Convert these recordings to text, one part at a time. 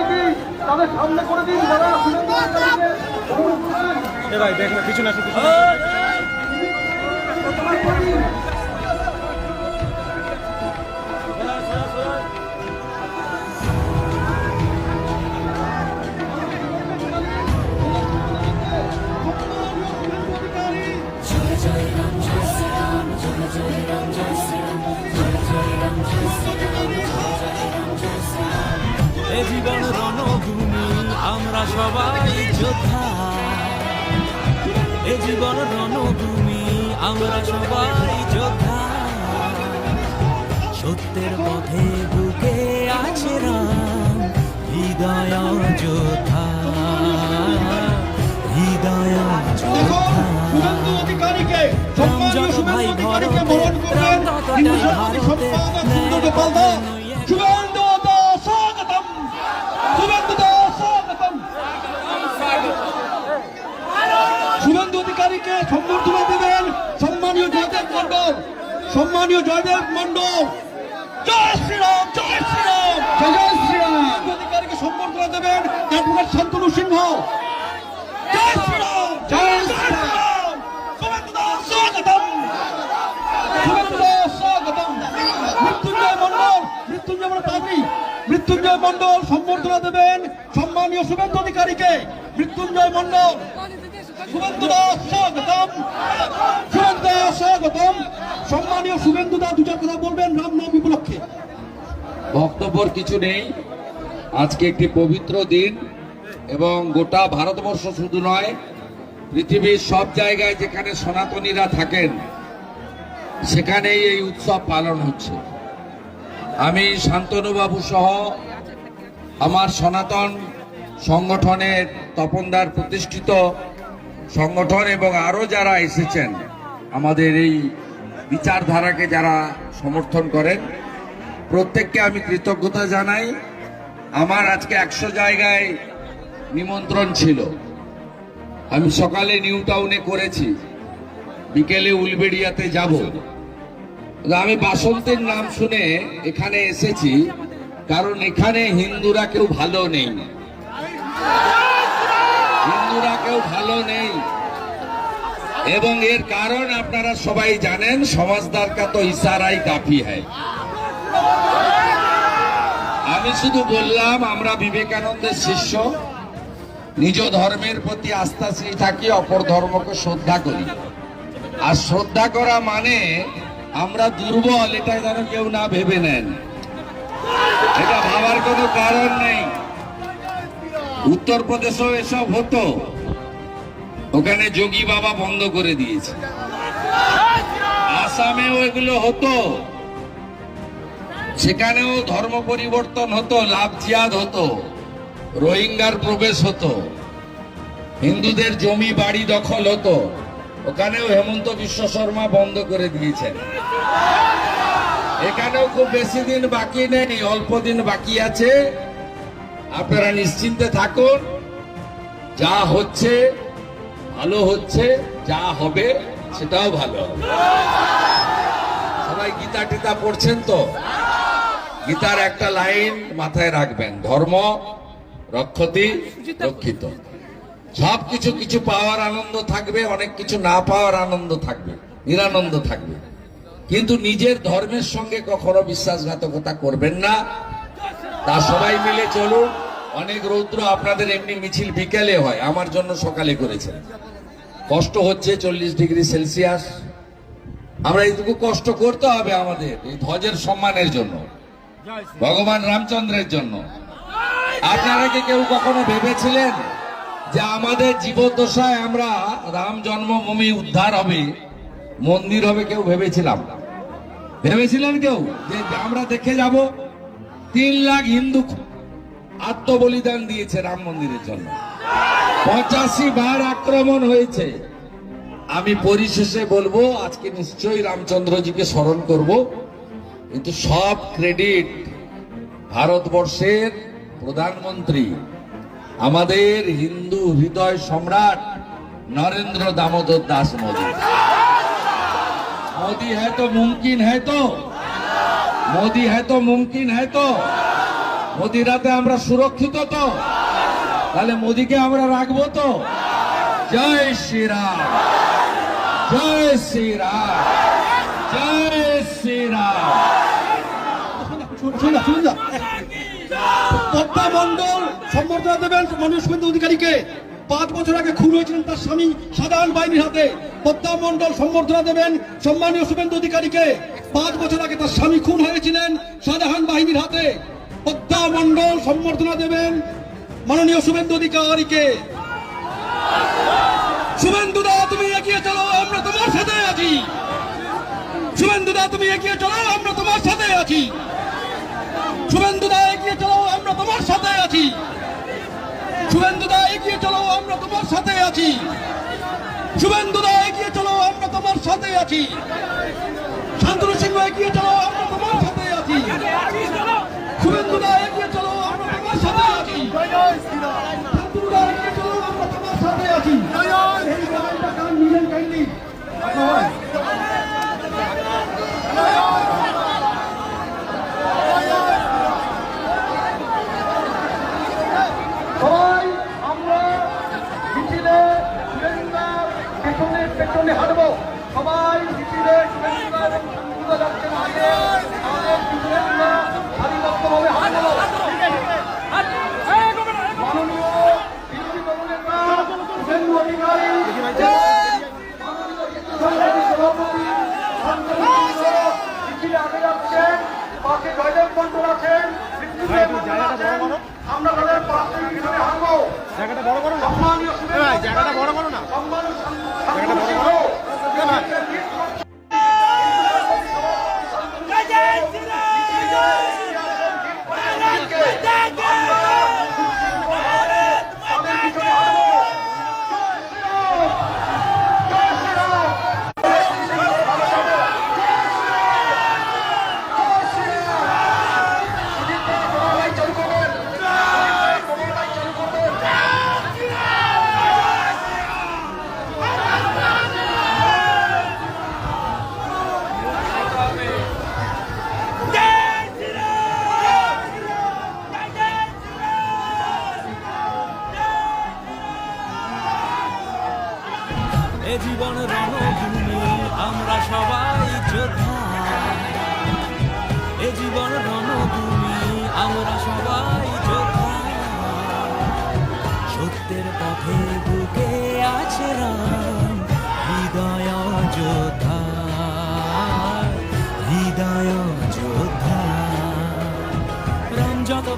সুজিত ভাইকে তাদের সামনে করে দিন যারা শুভেন্দু অধিকারীকে বরণ করবেন এ জীবন রণভূমি আমরা সবাই যোদ্ধা। এ জীবন রণভূমি আমরা সবাই যোদ্ধা। সত্যের পথে বুকে আছে রাম হৃদয় যোদ্ধা। হৃদয় যোদ্ধা। ভাই শুভেন্দু অধিকারীকে ভারতে, বরণ করবেন রাম ততটাই হিন্দু সমাজের ভারতে, সম্পাদক ন্যায় সুন্দর গোপাল দাস নয়। শুভেন্দু দা স্বাগতম শুভেন্দু দা স্বাগতম শুভেন্দু অধিকারীকে সম্বর্ধনা দেবেন। সম্মানীয় জয়দেব মন্ডল সম্মানীয় জয়দেব মন্ডল জয় শ্রীরাম জয় শ্রীরাম। জয় শ্রীরাম। অধিকারীকে সম্বর্ধনা দেবেন অ্যাডভোকেট শান্তনু সিংহ। জয় শ্রীরাম জয় শ্রীরাম। স্বাগতম। স্বাগতম। মৃত্যুঞ্জয় মন্ডল মৃত্যুঞ্জয় মানে মৃত্যুঞ্জয় মন্ডল সম্বর্ধনা দেবেন। সম্মানীয় শুভেন্দু অধিকারীকে। মৃত্যুঞ্জয় মন্ডল শুভেন্দু দাস স্বাগতম। শুভেন্দু দাস স্বাগতম সম্মানীয় শুভেন্দু দু বক্তব্যর কিছু নেই। আজকে একটি পবিত্র দিন এবং গোটা ভারতবর্ষ শুধু নয়, পৃথিবীর সব জায়গায় যেখানে সনাতনীরা থাকেন, সেখানেই এই উৎসব পালন হচ্ছে। আমি শান্তনুবাবু সহ আমার সনাতন সংগঠনের তপনদার প্রতিষ্ঠিত সংগঠন এবং আরও যারা এসেছেন, আমাদের এই বিচারধারাকে যারা সমর্থন করেন, প্রত্যেককে আমি কৃতজ্ঞতা জানাই। আমার আজকে একশো জায়গায় নিমন্ত্রণ ছিল। আমি সকালে নিউ টাউনে করেছি। বিকেলে উলবেড়িয়াতে যাব। আমি বাসন্তের নাম শুনে এখানে এসেছি, কারণ এখানে হিন্দুরা কেউ ভালো নেই। কেউ ভালো নেই। এবং এর কারণ আপনারা সবাই জানেন সমাজদার কা তো ইশারাই কাফি হয়। আমি শুধু বললাম, আমরা বিবেকানন্দের শিষ্য। নিজ ধর্মের প্রতি আস্থাশীল থাকি, অপর ধর্মকে শ্রদ্ধা করি। আর শ্রদ্ধা করা মানে আমরা দুর্বল, এটা যেন কেউ না ভেবে নেন। এটা ভাবার কোনো কারণ নেই। উত্তরপ্রদেশেও এসব হতো। ওখানে যোগী বাবা বন্ধ করে দিয়েছে। আসামেও এগুলো হতো। সেখানেও ধর্ম পরিবর্তন হতো, লাভ জিয়াদ হতো, রোহিঙ্গার প্রবেশ হতো। হিন্দুদের জমি বাড়ি দখল হতো। ওখানেও হেমন্ত বিশ্ব শর্মা বন্ধ করে দিয়েছেন। এখানেও খুব বেশি দিন বাকি নেই, অল্প দিন বাকি আছে। আপনারা নিশ্চিন্তে থাকুন। যা হচ্ছে ভালো হচ্ছে, যা হবে, সেটাও ভালো হবে। সবাই গীতা টিতা পড়ছেন তো? গীতার একটা লাইন মাথায় রাখবেন, ধর্ম, রক্ষতি, রক্ষিত। সব কিছু কিছু পাওয়ার আনন্দ থাকবে, অনেক কিছু না পাওয়ার আনন্দ থাকবে, নিরানন্দ থাকবে। কিন্তু নিজের ধর্মের সঙ্গে কখনো বিশ্বাসঘাতকতা করবেন না। তা সবাই মিলে চলুন। অনেক রৌদ্র আপনাদের এমনি মিছিল বিকেলে হয়, আমার জন্য সকালে করেছেন কষ্ট হচ্ছে চল্লিশ ডিগ্রি সেলসিয়াস। আমরা এইটুকু কষ্ট করতে হবে আমাদের, এই ধ্বজের সম্মানের জন্য, ভগবান রামচন্দ্রের জন্য। আপনারা কি কেউ কখনো ভেবেছিলেন যে আমাদের জীবদ্দশায় আমরা রাম জন্মভূমি উদ্ধার হবে? মন্দির হবে কেউ ভেবেছিলাম। ভেবেছিলেন কেউ? যে আমরা দেখে যাব, তিন লাখ হিন্দু আত্মবলিদান দিয়েছে রাম মন্দিরের জন্য পঁচাশি বার আক্রমণ হয়েছে আমি পরিশেষে বলবো আজকে নিশ্চয়ই রামচন্দ্রজিকে স্মরণ করব কিন্তু সব ক্রেডিট ভারতবর্ষের প্রধানমন্ত্রী আমাদের হিন্দু হৃদয় সম্রাট নরেন্দ্র দামোদর দাস মোদী मोदी है तो मुमकिन है तो মোদি है तो মুমকিন है तो মোদি রাতে আমরা সুরক্ষিত তো? তাহলে মোদিকে আমরা রাখব তো? জয় শ্রীরাম। জয় শ্রীরাম। জয় শ্রীরাম। পদ্মা মন্ডল সম্বর্ধনা দেবেন মানুষ শুভেন্দু অধিকারীকে। পাঁচ বছর আগে খুন হয়েছিলেন তার স্বামী সাধারণ বাহিনীর হাতে। পদ্মা সম্বর্ধনা দেবেন সম্মানীয় শুভেন্দু অধিকারীকে। পাঁচ বছর আগে তার স্বামী খুন হয়েছিলেন সাধারণ বাহিনীর হাতে। পদ্মা মন্ডল সম্বর্ধনা দেবেন মাননীয় শুভেন্দু অধিকারীকে। শুভেন্দু দা, তুমি এগিয়ে চলো, আমরা তোমার সাথে আছি। শুভেন্দু দা, তুমি এগিয়ে চলো, আমরা তোমার সাথে আছি। শুভেন্দু দা, এগিয়ে চলো, আমরা তোমার সাথে আছি। শুভেন্দু দা, এগিয়ে চলো, আমরা তোমার সাথে আছি। শুভেন্দু দা, এগিয়ে চলো, আমরা তোমার সাথে আছি শান্তনু সিংহ এগিয়ে চলো আমরা তোমার সাথে আছি শুভেন্দু দা এগিয়ে চলো আমরা তোমার সাথে আছি শান্তনু দা এগিয়ে চলো আমরা তোমার সাথে আছি এই গানটা গান নিলেন কাইন্ডলি সবাই আমরা মিছিলে শুভেন্দুদার পেছনে পেছনে হাঁটবো সবাই মিছিলে শুভেন্দুদা এবং শান্তনুদা যাচ্ছেন আগে আমাদের শুভেন্দুদা সারিবদ্ধভাবে হাঁটবো মাননীয় বিরোধী দলনেতা শুভেন্দু অধিকারী মাননীয় হিন্দু সংসদের সভাপতি শান্তনু সিংহ মিছিলে আগে যাচ্ছেন পাশে জয়দেব মন্ডল আছেন মৃত্যুঞ্জয় মন্ডল আছেন আমরা তাদের জায়গাটা বড় করো না। জায়গাটা বড় করো না। জায়গাটা বড় করো। সিংহ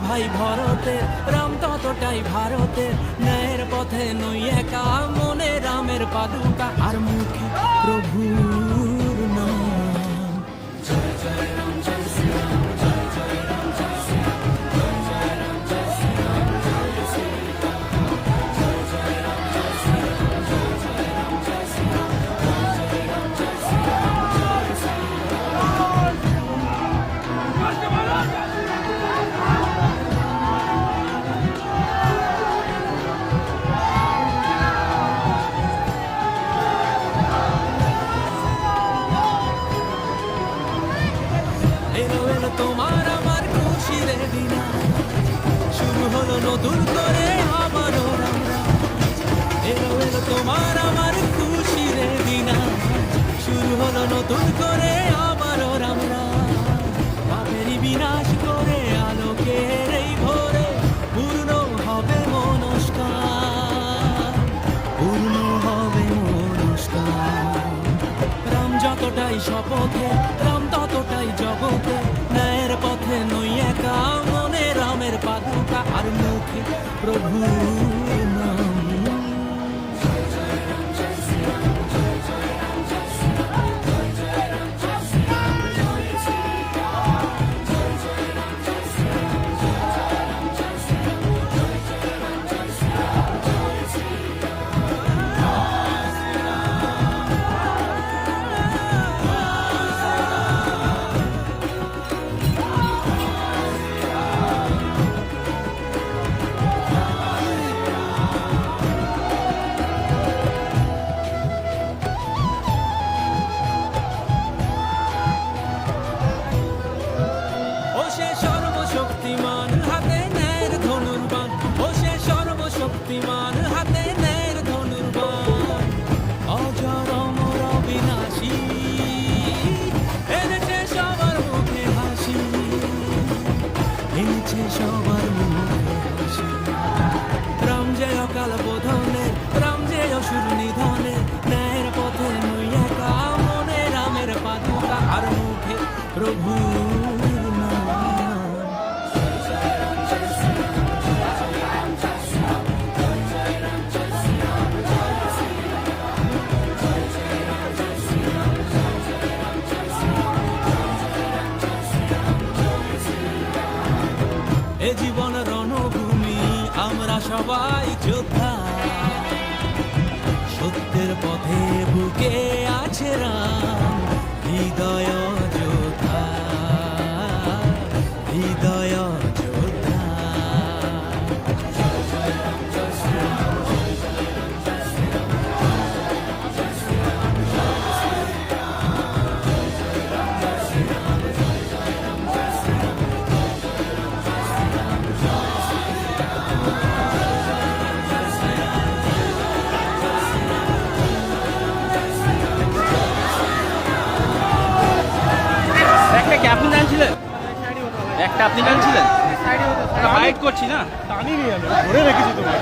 ভাই ভরতের রাম ততটাই ভারতের ন্যায়ের পথে নই একা, মনে রামের পাদুকা। আর মুখে প্রভুর নাম। জয় জয় রাম শপথে রাম ততটাই জগতে ন্যায়ের পথে নই একা মনে রামের পাদুকা আর মুখে প্রভু। জীবন রণভূমি আমরা সবাই আপনি জানছিলেন? একটা আপনি জানছিলেন? বাইট করছি না? আমি ধরে রেখেছি তোমার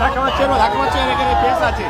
ধাক্কা মারছে ধাক্কা মারছে এখানে পেস আছে।